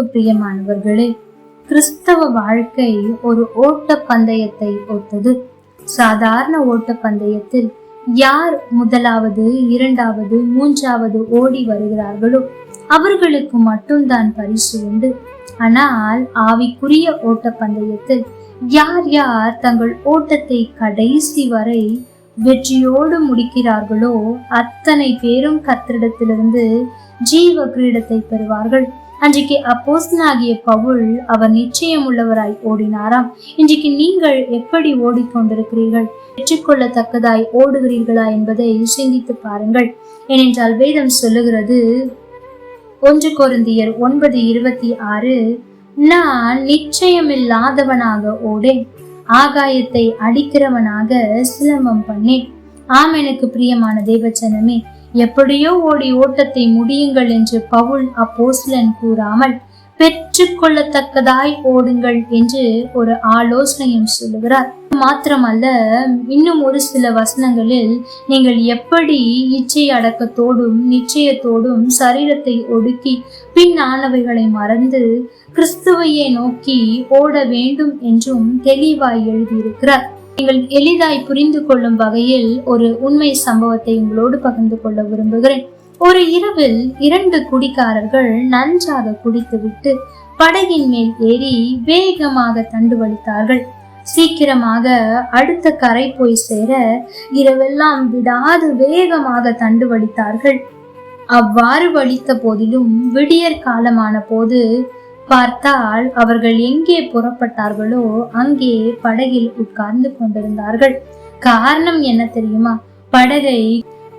கிறிஸ்துவுக்கு பிரியமானவர்களே கிறிஸ்தவ வாழ்க்கை ஒரு ஓட்ட பந்தயத்தை ஒத்தது. சாதாரண ஓட்ட பந்தயத்தில் யார் முதலாவது இரண்டாவது மூன்றாவது ஓடி வருகிறார்களோ அவர்களுக்கு மட்டும்தான் பரிசு உண்டு. ஆனால் ஆவிக்குரிய ஓட்ட பந்தயத்தில் யார் யார் தங்கள் ஓட்டத்தை கடைசி வரை வெற்றியோடு முடிக்கிறார்களோ அத்தனை பேரும் கத்திரிடத்திலிருந்து ஜீவ கிரீடத்தை பெறுவார்கள். அன்றைக்கு அப்போஸ்தனாகிய பவுல் அவர் நிச்சயம் உள்ளவராய் ஓடினாராம். இன்றைக்கு நீங்கள் எப்படி ஓடிக்கொண்டிருக்கிறீர்கள்? பெற்றுக்கொள்ளத்தக்கதாய் ஓடுகிறீர்களா என்பதை சிந்தித்து பாருங்கள். ஏனென்றால் வேதம் சொல்லுகிறது ஒன்று கொருந்தியர் ஒன்பது இருபத்தி ஆறு நான் நிச்சயமில்லாதவனாக ஓடேன். ஆகாயத்தை அடிக்கிறவனாக சிலம்பம் பண்ணேன். ஆம் எனக்கு பிரியமான தேவச்சனமே எப்படியோ ஓடி ஓட்டத்தை முடியுங்கள் என்று பவுல் அப்போஸ்லன் கூறாமல் பெற்றுக்கொள்ளத்தக்கதாய் ஓடுங்கள் என்று ஒரு ஆலோசனையும் சொல்லுகிறார். மாத்திரமல்ல இன்னும் ஒரு சில வசனங்களில் நீங்கள் எப்படி இச்சை அடக்கத்தோடும் நிச்சயத்தோடும் சரீரத்தை ஒடுக்கி பின்னானவைகளை மறந்து கிறிஸ்துவையே நோக்கி ஓட வேண்டும் என்றும் தெளிவாய் எழுதியிருக்கிறார். நீங்கள் எளிதாய் புரிந்து கொள்ளும் வகையில் ஒரு உண்மை சம்பவத்தை உங்களோடு பகிர்ந்து கொள்ள விரும்புகிறேன். ஒரு இரவில் இரண்டு குடிக்காரர்கள் நன்றாக குடித்துவிட்டு படகின் மேல் ஏறி வேகமாக தண்டு வலித்தார்கள். சீக்கிரமாக அடுத்த கரை போய் சேர இரவெல்லாம் விடாது வேகமாக தண்டு வலித்தார்கள். அவ்வாறு வலித்த போதிலும் விடியற் காலமான போது பார்த்தால் அவர்கள் எங்கே புறப்பட்டார்களோ அங்கே படகில் உட்கார்ந்து கொண்டிருந்தார்கள். காரணம் என்ன தெரியுமா? படகை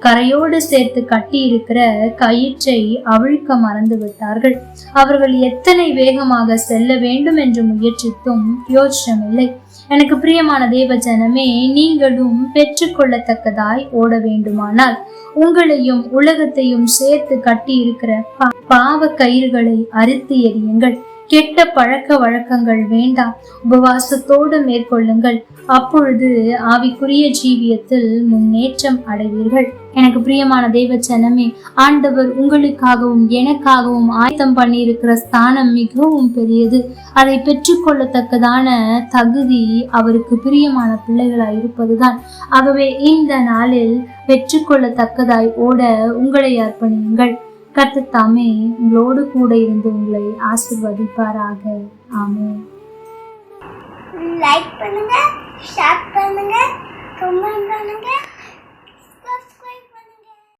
கரையோடு சேர்த்து கட்டியிருக்கிற கயிற்றை அவிழ்க்க மறந்து விட்டார்கள் அவர்கள் எத்தனை வேகமாக செல்ல வேண்டும் என்று முயற்சித்தும் யோசிச்சமில்லை எனக்கு பிரியமான தேவ ஜனமே நீங்களும் பெற்றுக்கொள்ளத்தக்கதாய் ஓட வேண்டுமானால் உங்களையும் உலகத்தையும் சேர்த்து கட்டியிருக்கிற பா- பாவ கயிறுகளை அறுத்து எறியுங்கள். கெட்ட பழக்க வழக்கங்கள் வேண்டாம். உபவாசத்தோடு மேற்கொள்ளுங்கள். அப்பொழுது ஆவிக்குரிய ஜீவியத்தில் முன்னேற்றம் அடைவீர்கள். எனக்கு பிரியமான தேவ ஆண்டவர் உங்களுக்காகவும் எனக்காகவும் ஆயத்தம் பண்ணியிருக்கிற ஸ்தானம் மிகவும் பெரியது. அதை பெற்றுக்கொள்ளத்தக்கதான தகுதி அவருக்கு பிரியமான பிள்ளைகளாய் இருப்பதுதான். ஆகவே இந்த நாளில் பெற்றுக்கொள்ளத்தக்கதாய் ஓட உங்களை அர்ப்பணியுங்கள். கர்த்தத்தாமே உங்களோடு கூட இருந்து உங்களை ஆசிர்வதிப்பாராக. ஆமே லைக் பண்ணுங்க ஷேர்